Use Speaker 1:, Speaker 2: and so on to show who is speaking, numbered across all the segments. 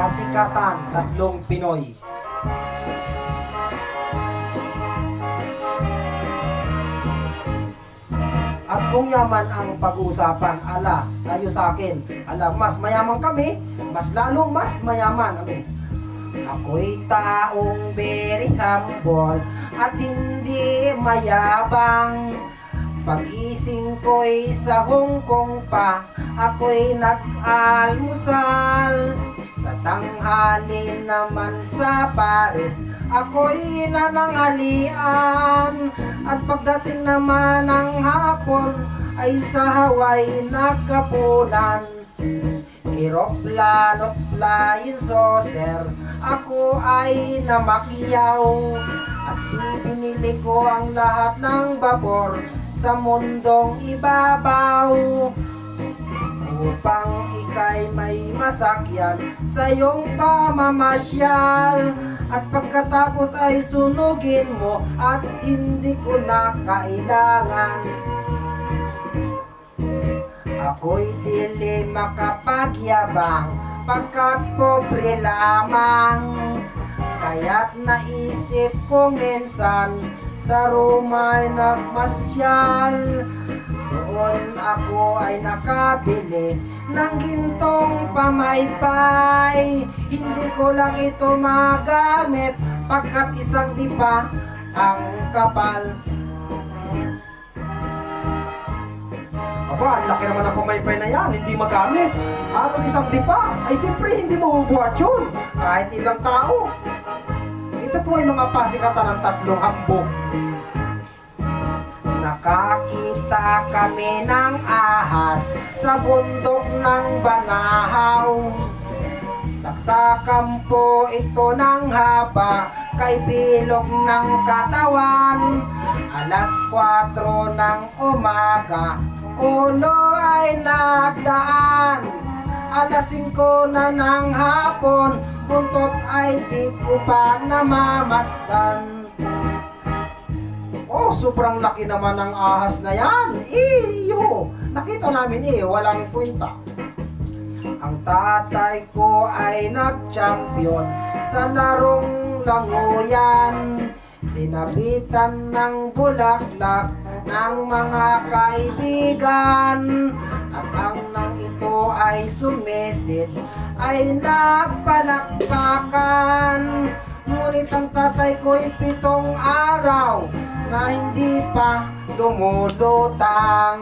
Speaker 1: Kasikatan, tatlong Pinoy. At kung yaman ang pag-uusapan, ala, kayo sa akin, ala, mas mayaman kami, mas lalong mas mayaman kami. Ako'y taong very humble at hindi mayabang. Pagising ko'y sa Hong Kong pa, ako'y nag-almusal. Sa tanghali naman sa Paris, ako'y nananghalian. At pagdating naman ng hapon, ay sa Hawaii nagkapunan. Eroplano't flying saucer Ako ay namakyaw At ibinili ko ang lahat ng babor Sa mundong ibabaw Upang ikay may masakyan Sa iyong pamamasyal. At pagkatapos ay sunugin mo At hindi ko na kailangan. Ako'y dili makapagyabang Pagkat pobre lamang Kaya't naisip ko minsan Sa rumay nagmasyal Doon ako ay nakabili Ng gintong pamaypay Hindi ko lang ito magamit Pagkat isang dipa ang kapal Aba, ang laki naman ng pamaypay na yan, hindi magamit. Halos isang dipa, ay siyempre hindi mabubuhat yun. Kahit ilang tao. Ito po ay mga pasikatan ng tatlong hambog. Nakakita kami ng ahas sa bundok ng Banahaw. Saksakan po ito ng haba kay bilog ng katawan. Alas 4 ng umaga, ulo ay nagdaan. Alas 5 na ng hapon, buntot ay di ko pa namamasdan. Oh, sobrang laki naman ng ahas na yan. Iyo, nakita namin eh, walang kwenta. Ang tatay ko ay nag-champion sa larong langoyan. Sinabitan ng bulaklak ng mga kaibigan. At ay sumisid ay nagpalakpakan. Ngunit ang tatay ko'y pitong araw na hindi pa dumudutang.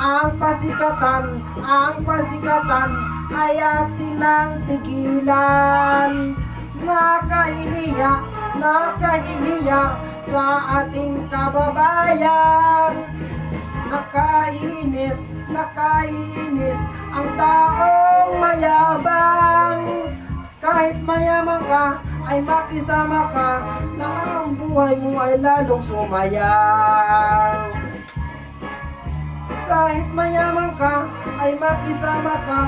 Speaker 1: Ang pasikatan, ang pasikatan ay atin ang pigilan. Nakahihiya, nakahihiya sa ating kababayan. Nakainis ang taong mayabang. Kahit mayaman ka, ay makisama ka, nang ang buhay mo ay lalong sumayaw. Kahit mayaman ka, ay makisama ka,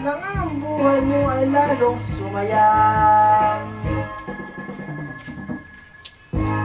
Speaker 1: nang ang buhay mo ay lalong sumayaw.